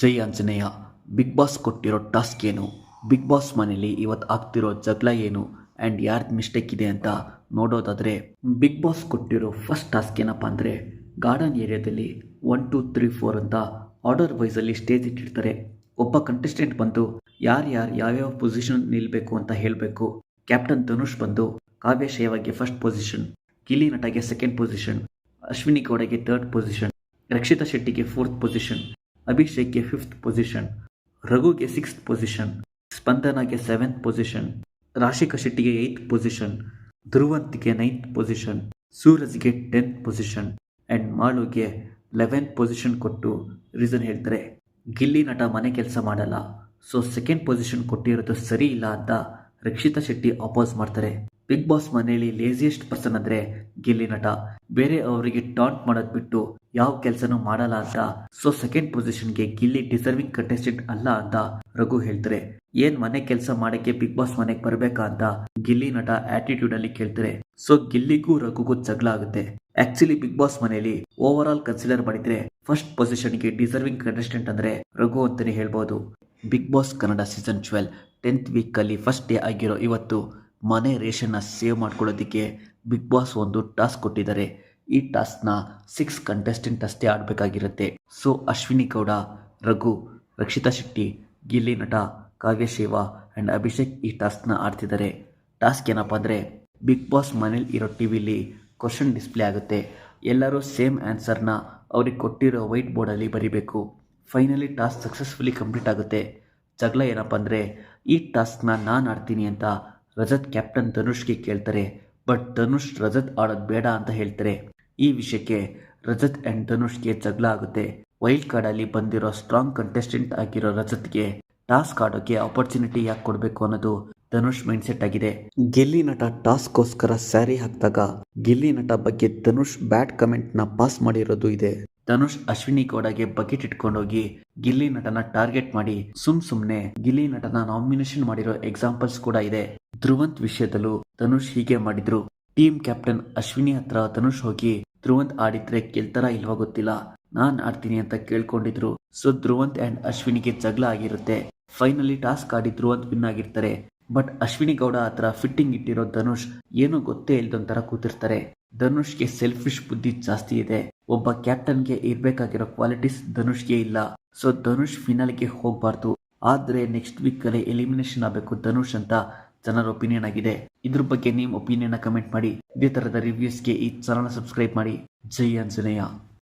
ಜೈ Anjaneya, big boss ಕೊಟ್ಟಿರೋ task ಏನು? Big boss ಮನೇಲಿ ಇವತ್ತು ಆಗ್ತಿರೋ ಜಗಳ ಏನು? ಆ್ಯಂಡ್ ಯಾರ್ದು ಮಿಸ್ಟೇಕ್ ಇದೆ ಅಂತ ನೋಡೋದಾದರೆ, ಬಿಗ್ ಬಾಸ್ ಕೊಟ್ಟಿರೋ ಫಸ್ಟ್ ಟಾಸ್ಕ್ ಏನಪ್ಪ ಅಂದರೆ, ಗಾರ್ಡನ್ ಏರಿಯಾದಲ್ಲಿ ಒನ್, ಟು, ತ್ರೀ, ಫೋರ್ ಅಂತ ಆರ್ಡರ್ ವೈಸಲ್ಲಿ ಸ್ಟೇಜ್ ಇಟ್ಟಿರ್ತಾರೆ. ಒಬ್ಬ ಕಂಟೆಸ್ಟೆಂಟ್ ಬಂದು, ಯಾರು ಯಾರು, ಯಾವ್ಯಾವ ಪೊಸಿಷನ್ ನಿಲ್ಲಬೇಕು ಅಂತ ಹೇಳಬೇಕು? ಕ್ಯಾಪ್ಟನ್ ಧನುಷ್ ಬಂದು, ಕಾವ್ಯ ಶೇವಾಗೆ ಫಸ್ಟ್ ಪೊಸಿಷನ್ ಗಿಲಿ ನಟಗೆ ಸೆಕೆಂಡ್ ಪೊಸಿಷನ್ ಅಶ್ವಿನಿ ಗೌಡಗೆ ಥರ್ಡ್ ಪೊಸಿಷನ್ ರಕ್ಷಿತಾ ಶೆಟ್ಟಿಗೆ ಫೋರ್ತ್ ಪೊಸಿಷನ್ ಅಭಿಷೇಕ್ಗೆ ಫಿಫ್ತ್ ಪೊಸಿಷನ್ ರಘುಗೆ ಸಿಕ್ಸ್ತ್ ಪೊಸಿಷನ್ ಸ್ಪಂದನಾಗೆ ಸೆವೆಂತ್ ಪೊಸಿಷನ್ ರಾಶಿಕಾ ಶೆಟ್ಟಿಗೆ ಏಯ್ತ್ ಪೊಸಿಷನ್ ಧ್ರುವಂತ್ಗೆ ನೈನ್ತ್ ಪೊಸಿಷನ್ ಸೂರಜ್ಗೆ ಟೆಂತ್ ಪೊಸಿಷನ್ ಆ್ಯಂಡ್ ಮಾಳುಗೆ ಲೆವೆಂತ್ ಪೊಸಿಷನ್ ಕೊಟ್ಟು ರೀಸನ್ ಹೇಳ್ತಾರೆ, ಗಿಲ್ಲಿ ನಟ ಮನೆ ಕೆಲಸ ಮಾಡಲ್ಲ. ಸೊ ಸೆಕೆಂಡ್ ಪೊಸಿಷನ್ ಕೊಟ್ಟಿರೋದು ಸರಿ ಇಲ್ಲ ಅಂತ ರಕ್ಷಿತಾ ಶೆಟ್ಟಿ ಅಪೋಸ್ ಮಾಡ್ತಾರೆ. ಬಿಗ್ ಬಾಸ್ ಮನೆಯಲ್ಲಿ ಲೇಸಿಯೆಸ್ಟ್ ಪರ್ಸನ್ ಅಂದ್ರೆ ಗಿಲ್ಲಿ ನಟ. ಬೇರೆ ಅವರಿಗೆ ಟಾಂಟ್ ಮಾಡೋದ್ ಬಿಟ್ಟು ಯಾವ ಕೆಲಸನೂ ಮಾಡಲ್ಲ ಅಂತ. ಸೊ ಸೆಕೆಂಡ್ ಪೊಸಿಷನ್ಗೆ ಗಿಲ್ಲಿ ಡಿಸರ್ವಿಂಗ್ ಕಂಟೆಸ್ಟೆಂಟ್ ಅಲ್ಲ ಅಂತ ರಘು ಹೇಳ್ತಾರೆ. ಏನ್ ಮನೆ ಕೆಲಸ ಮಾಡಕ್ಕೆ ಬಿಗ್ ಬಾಸ್ ಮನೆಗೆ ಬರಬೇಕಾ ಅಂತ ಗಿಲ್ಲಿ ನಟ ಆಟಿಟ್ಯೂಡ್ ಅಲ್ಲಿ ಕೇಳ್ತಾರೆ. ಸೊ ಗಿಲ್ಲಿಗೂ ರಘುಗೂ ಜಗಳ ಆಗುತ್ತೆ. ಆಕ್ಚುಲಿ ಬಿಗ್ ಬಾಸ್ ಮನೆಯಲ್ಲಿ ಓವರ್ ಆಲ್ ಕನ್ಸಿಡರ್ ಮಾಡಿದ್ರೆ ಫಸ್ಟ್ ಪೊಸಿಷನ್ಗೆ ಡಿಸರ್ವಿಂಗ್ ಕಂಟೆಸ್ಟೆಂಟ್ ಅಂದ್ರೆ ರಘು ಅಂತಾನೆ ಹೇಳ್ಬೋದು. Big boss Kannada season twelve tenth ವೀಕಲ್ಲಿ ಫಸ್ಟ್ ಡೇ ಆಗಿರೋ ಇವತ್ತು ಮನೆ ರೇಷನ್ನ ಸೇವ್ ಮಾಡ್ಕೊಳ್ಳೋದಕ್ಕೆ ಬಿಗ್ ಬಾಸ್ ಒಂದು ಟಾಸ್ಕ್ ಕೊಟ್ಟಿದ್ದಾರೆ. ಈ ಟಾಸ್ಕ್ನ ಸಿಕ್ಸ್ ಕಂಟೆಸ್ಟೆಂಟ್ ಅಷ್ಟೇ ಆಡಬೇಕಾಗಿರುತ್ತೆ ಸೊ ಅಶ್ವಿನಿ ಗೌಡ, ರಘು, ರಕ್ಷಿತಾ ಶೆಟ್ಟಿ, ಗಿಲ್ಲಿ ನಟ, ಕಾವ್ಯ ಶಿವ ಆ್ಯಂಡ್ ಅಭಿಷೇಕ್ ಈ ಟಾಸ್ಕ್ನ ಆಡ್ತಿದ್ದಾರೆ. ಟಾಸ್ಕ್ ಏನಪ್ಪ ಅಂದರೆ ಬಿಗ್ ಬಾಸ್ ಮನೇಲಿ ಇರೋ ಟಿ ವಿಲಿ ಕ್ವಶನ್ ಡಿಸ್ಪ್ಲೇ ಆಗುತ್ತೆ. ಎಲ್ಲರೂ ಸೇಮ್ ಆನ್ಸರ್ನ ಅವ್ರಿಗೆ ಕೊಟ್ಟಿರೋ ವೈಟ್ ಬೋರ್ಡಲ್ಲಿ ಬರಿಬೇಕು. ಫೈನಲಿ ಟಾಸ್ಕ್ ಸಕ್ಸಸ್ಫುಲಿ ಕಂಪ್ಲೀಟ್ ಆಗುತ್ತೆ. ಜಗಳ ಏನಪ್ಪ ಅಂದರೆ ಈ ಟಾಸ್ಕ್ನ ನಾನು ಆಡ್ತೀನಿ ಅಂತ ರಜತ್ ಕ್ಯಾಪ್ಟನ್ ಧನುಷ್ಗೆ ಕೇಳ್ತಾರೆ ಬಟ್ ಧನುಷ್ ರಜತ್ ಆಡೋದು ಬೇಡ ಅಂತ ಹೇಳ್ತಾರೆ. ಈ ವಿಷಯಕ್ಕೆ ರಜತ್ ಆ್ಯಂಡ್ ಧನುಷ್ಗೆ ಜಗಳ ಆಗುತ್ತೆ. ವೈಲ್ಡ್ ಕಾರ್ಡ್ ಅಲ್ಲಿ ಬಂದಿರೋ ಸ್ಟ್ರಾಂಗ್ ಕಂಟೆಸ್ಟೆಂಟ್ ಆಗಿರೋ ರಜತ್ಗೆ ಟಾಸ್ಕ್ ಆಡೋಕೆ ಆಪರ್ಚುನಿಟಿ ಯಾಕೆ ಕೊಡಬೇಕು ಅನ್ನೋದು ಧನುಷ್ ಮೈಂಡ್ಸೆಟ್ ಆಗಿದೆ. ಗಿಲ್ಲಿ ನಟ ಟಾಸ್ಕ್ಗೋಸ್ಕರ ಸ್ಯಾರಿ ಹಾಕಿದಾಗ ಗಿಲ್ಲಿ ನಟ ಬಗ್ಗೆ ಧನುಷ್ ಬ್ಯಾಡ್ನ ಪಾಸ್ ಮಾಡಿರೋದು ಇದೆ. ಧನುಷ್ ಅಶ್ವಿನಿ ಗೌಡಗೆ ಬಕೆಟ್ ಇಟ್ಕೊಂಡೋಗಿ ಗಿಲ್ಲಿ ನಟನ ಟಾರ್ಗೆಟ್ ಮಾಡಿ ಸುಮ್ ಸುಮ್ನೆ ಗಿಲ್ಲಿ ನಟನ ನಾಮಿನೇಷನ್ ಮಾಡಿರೋ ಎಕ್ಸಾಂಪಲ್ಸ್ ಕೂಡ ಇದೆ. ಧ್ರುವಂತ್ ವಿಷಯದಲ್ಲೂ ಧನುಷ್ ಹೀಗೆ ಮಾಡಿದ್ರು. ಟೀಮ್ ಕ್ಯಾಪ್ಟನ್ ಅಶ್ವಿನಿ ಹತ್ರ ಧನುಷ್ ಹೋಗಿ, ಧ್ರುವಂತ್ ಆಡಿದ್ರೆ ಗೆಲ್ತಾರ ಇಲ್ವಾ ಗೊತ್ತಿಲ್ಲ. ನಾನ್ ಆಡ್ತೀನಿ ಅಂತ ಕೇಳ್ಕೊಂಡಿದ್ರು. ಸೊ ಧ್ರುವಂತ್ ಅಂಡ್ ಅಶ್ವಿನಿಗೆ ಜಗಳ ಆಗಿರುತ್ತೆ. ಫೈನಲಿ ಟಾಸ್ಕ್ ಆಡಿ ಧ್ರುವಂತ್ ವಿನ್ ಆಗಿರ್ತಾರೆ. ಬಟ್ ಅಶ್ವಿನಿ ಗೌಡ ಹತ್ರ ಫಿಟ್ಟಿಂಗ್ ಇಟ್ಟಿರೋ ಧನುಷ್ ಏನೂ ಗೊತ್ತೇ ಇಲ್ದೊಂಥರ ಕೂತಿರ್ತಾರೆ. ಧನುಷ್ಗೆ ಸೆಲ್ಫಿಶ್ ಬುದ್ಧಿ ಜಾಸ್ತಿ ಇದೆ. ಒಬ್ಬ ಕ್ಯಾಪ್ಟನ್ಗೆ ಇರ್ಬೇಕಾಗಿರೋ ಕ್ವಾಲಿಟೀಸ್ ಧನುಷ್ಗೆ ಇಲ್ಲ. ಸೊ ಧನುಷ್ ಫಿನಾಲ್ಗೆ ಹೋಗ್ಬಾರ್ದು. ಆದ್ರೆ ನೆಕ್ಸ್ಟ್ ವೀಕಲ್ಲಿ ಎಲಿಮಿನೇಷನ್ ಆಗಬೇಕು ಧನುಷ್ ಅಂತ. ಜನರ ಒಪಿನಿಯನ್ ಆಗಿದೆ. ಇದ್ರ ಬಗ್ಗೆ ನಿಮ್ಮ ಒಪಿನಿಯನ್ ಕಮೆಂಟ್ ಮಾಡಿ. ಇದೇ ತರದ ರಿವ್ಯೂಸ್ಗೆ ಈ ಚಾನಲ್ ಸಬ್ಸ್ಕ್ರೈಬ್ ಮಾಡಿ. ಜೈ ಆಂಜನೇಯ.